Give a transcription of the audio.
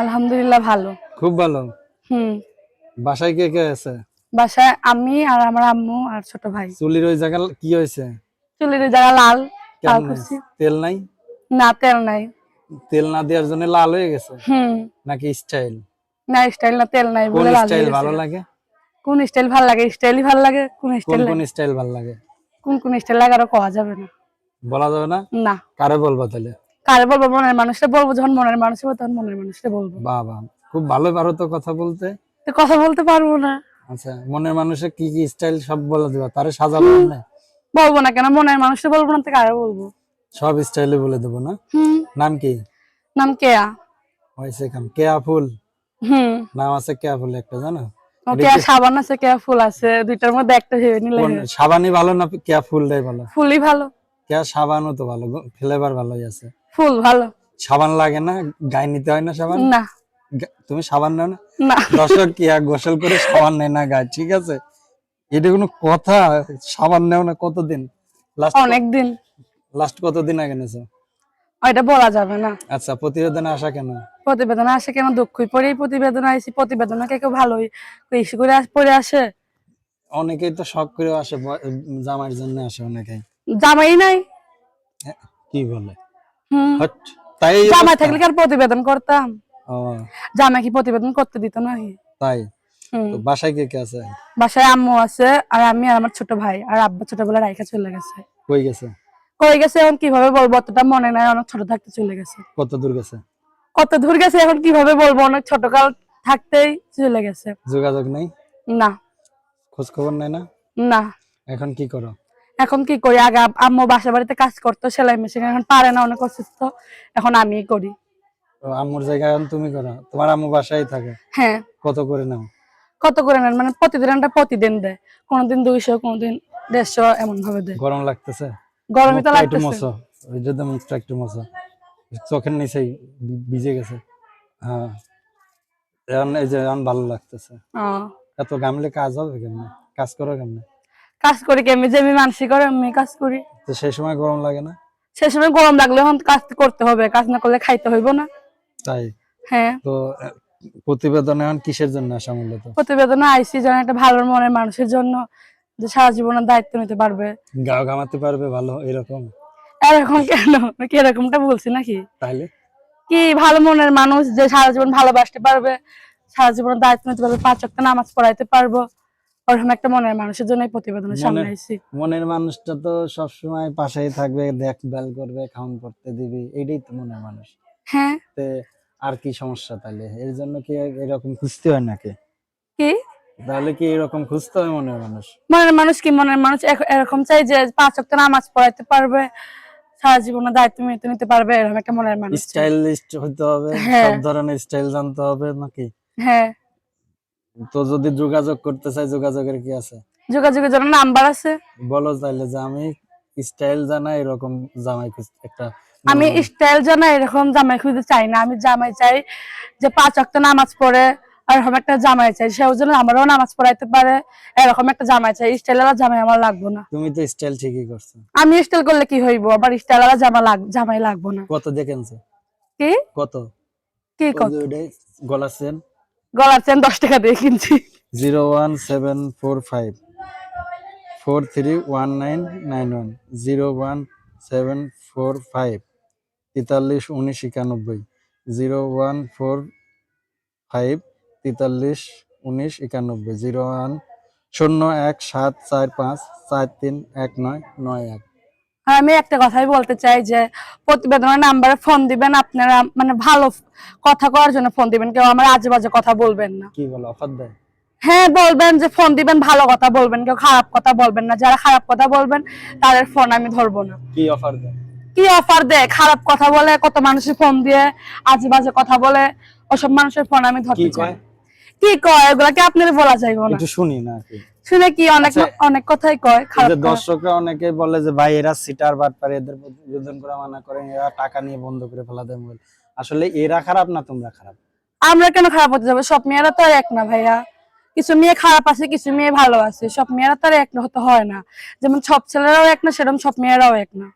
আলহামদুলিল্লাহ ভালো। খুব ভালো। হুম। বাসায় কে কে আছে? বাসায় আমি আর আমার আম্মু আর ছোট ভাই। চুলির ওই জায়গা কি হয়েছে? চুলের যারা লাল লাল কেমন করছি। তেল নাই? না তেল নাই। তেল না দেওয়ার জন্য লাল হয়ে গেছে? হুম। নাকি স্টাইল না স্টাইল না তেল নাই বলে লাল স্টাইল ভালো লাগে? কোন স্টাইল ভালো লাগে? স্টাইলই ভালো লাগে কোন কোন স্টাইল কোন স্টাইল ভালো লাগে? কোন কোন স্টাইল লাগে আরও কোয়া যাবে না। বলা যাবে না? না। কারে বলব তাহলে? কারে বলব মনের মানুষটা বলব যখন মনের মানুষ হবে তখন মনের মানুষটা বলব। বাহ খুব ভালো পারো তো কথা বলতে। তো কথা বলতে পারব না। আচ্ছা মনের মানুষের কি কি স্টাইল সব বলে দিবা? তারে সাজাবো না বলব না কেন? মনের মানুষটা বলব না তো কারে বলব? সব স্টাইলে বলে দেবো না? নাম কি? নাম কেয়া। হয়েছে কাম কেয়া ফুল। হুম। নাম আছে কেয়া ফুল একটা জানো? কেয়া সাবান আছে কেয়া ফুল আছে দুইটার মধ্যে একটা ভেবে নিলে সাবানই ভালো না কেয়া ফুলটাই ভালো? ফুলই ভালো। কেয়া সাবানও তো ভালো ফ্লেভার ভালোই আছে। ফুল ভালো। সাবান লাগে না? গায়ে নিতে হয় না সাবান? না। তুমি সাবান নাও না? না। দর্শক কি আর গোসল করে সাবান নেয় না গায়ে ঠিক আছে? এটা কোনো কথা সাবান নেও না কতদিন? লাস্ট অনেকদিন। লাস্ট কতদিন আগে নেছো? ওইটা বলা যাবে না। আচ্ছা প্রতিবেদনে আসা কেন? প্রতিবেদন আসে কেন? দুঃখই পড়েই প্রতিবেদন আইসি। প্রতিবেদন কে কেউ ভালোই ইস্যু করে আস- পড়ে আসে। অনেকেই তো শখ করে আসে জামাইয়ের জন্য আসে অনেকেই। জামাই নাই? কি বলে? তাই থাকলে আর প্রতিবেদন করতাম? কি প্রতিবেদন করতে দিত তাই? তো বাসায় কে কে আছে? বাসায় আম্মু আছে আর আমি আর আমার ছোট ভাই আর আব্বা ছোটবেলা রাইখা চলে গেছে। কই গেছে? কই গেছে এখন কীভাবে বলব? অতটা মনে নাই অনেক ছোট থাকতে চলে গেছে। কত দূর গেছে? কত দূর গেছে এখন কীভাবে বলব? অনেক ছোটকাল থাকতেই চলে গেছে। যোগাযোগ নেই? না। খোঁজ খবর নেই না? না। এখন কি করো? এখন কি করি? আগে আম্মু বাসা বাড়িতে কাজ করতো সেলাই মেশিন এখন পারে না অনেক অসুস্থ। এখন আমি করি। আম্মুর জায়গায় এখন তুমি করো? তোমার আম্মু বাসায় থাকে? হ্যাঁ। কত করে নাও? কত করে নেন? মানে প্রতিদিন একটা প্রতিদিন দেয়। কোনোদিন দুইশো কোনোদিন দেড়শো এমন ভাবে দেয়। গরম লাগতেছে? গরমই তো মুখটা একটু লাগতেছে। মশো ওইটা তো মুখটা একটু মশো চোখের নিচেই ভিজে গেছে। হ্যাঁ। এখন এই যে এখন ভালো লাগতেছে। এত গামলে কাজ হবে কেমনে? কাজ করো কেমনে? কাজ করি কেমনি যে আমি মানসি করে আমি কাজ করি। তো সেই সময় গরম লাগে না? সে সময় গরম লাগলে এখন কাজ করতে হবে কাজ না করলে খাইতে হইব না। তাই? হ্যাঁ। তো প্রতিবেদনে এখন কিসের জন্য আসা মূলত? প্রতিবেদনে আইসি যেন একটা ভালো মনের মানুষের জন্য যে সারা জীবনের দায়িত্ব নিতে পারবে। গাও ঘামাতে পারবে ভালো এরকম? এরকম কেন? কি এরকমটা বলছি নাকি? তাইলে? কি ভালো মনের মানুষ যে সারা জীবন ভালোবাসতে পারবে সারা জীবনের দায়িত্ব নিতে পারবে পাঁচ ওয়াক্ত নামাজ পড়াইতে পারব। ওরকম একটা মনের মানুষের জন্য এই প্রতিবেদনের সামনে আইসি মনের মানুষটা তো সবসময় পাশেই থাকবে দেখভাল করবে খাওয়ান করতে দিবি এটাই তো মনের মানুষ। হ্যাঁ। তে আর কি সমস্যা তাহলে? এর জন্য কি এরকম খুঁজতে হয় নাকি? কি? তাহলে কি এরকম খুঁজতে হয় মনের মানুষ? মনের মানুষ কি মনের মানুষ? এরকম চাই যে পাঁচ ওয়াক্ত নামাজ পড়াইতে পারবে সারা জীবনের দায়িত্ব নিতে নিতে পারবে এরকম একটা মনের মানুষ। স্টাইলিস্ট হতে হবে হ্যাঁ। সব ধরনের স্টাইল জানতে হবে নাকি? হ্যাঁ। তো যদি যোগাযোগ করতে চাই যোগাযোগের কি আছে? যোগাযোগের জন্য নাম্বার আছে। বলো তাইলে যে আমি স্টাইল জানা এরকম জামাই একটা আমি স্টাইল জানা এরকম জামাই খুঁজতে চাই না। আমি জামাই চাই যে পাঁচ ওয়াক্ত নামাজ পড়ে আর এরকম একটা জামাই চাই। সেও যেন আমারও নামাজ পড়াইতে পারে এরকম একটা জামাই চাই। স্টাইল আলা জামাই আমার লাগবো না। তুমি তো স্টাইল ঠিকই করছ। আমি স্টাইল করলে কি হইব? আবার স্টাইল আলা জামা লাগ জামাই লাগবো না। কত দেখেনছো? কি? কত? কি কত? গলা সেন গলার চেন দশ টাকা দিয়ে কিনছি। Zero one seven four five. Four three one nine nine one. Zero one seven four five. তেতাল্লিশ উনিশ একানব্বই। জিরো ওয়ান ফোর ফাইভ তেতাল্লিশ উনিশ একানব্বই। জিরো ওয়ান শূন্য এক সাত চার পাঁচ চার তিন এক নয় নয় এক। আর আমি একটা কথাই বলতে চাই যে প্রতিবেদনের নাম্বারে ফোন দিবেন আপনারা মানে ভালো কথা করার জন্য ফোন দিবেন কেউ আমার আজে বাজে কথা বলবেন না। কি বলো অফার দেয়? হ্যাঁ বলবেন যে ফোন দিবেন ভালো কথা বলবেন কেউ খারাপ কথা বলবেন না। যারা খারাপ কথা বলবেন তাদের ফোন আমি ধরবো না। কি অফার দেয়? কি অফার দেয়? খারাপ কথা বলে কত মানুষের ফোন দিয়ে আজে বাজে কথা বলে ওসব মানুষের ফোন আমি ধরতে চাই। কি কয়? এগুলা কি আপনার বলা যাইব না। একটু শুনি না শুনে কি অনেক আচ্ছা, অনেক কথাই কয় খারাপ যে দর্শকরা অনেকে বলে যে ভাই এরা সিটার বাটপার এদের প্রতিবেদন করা মানা করেন এরা টাকা নিয়ে বন্ধ করে ফেলা দেয় মোবাইল আসলে এরা খারাপ না তোমরা খারাপ? আমরা কেন খারাপ হতে যাব? সব মেয়েরা তো আর এক না ভাইয়া। কিছু মেয়ে খারাপ আছে কিছু মেয়ে ভালো আছে। সব মেয়েরা তো আর এক হতে হয় না। যেমন সব ছেলেরাও এক না সেরকম সব মেয়েরাও এক না।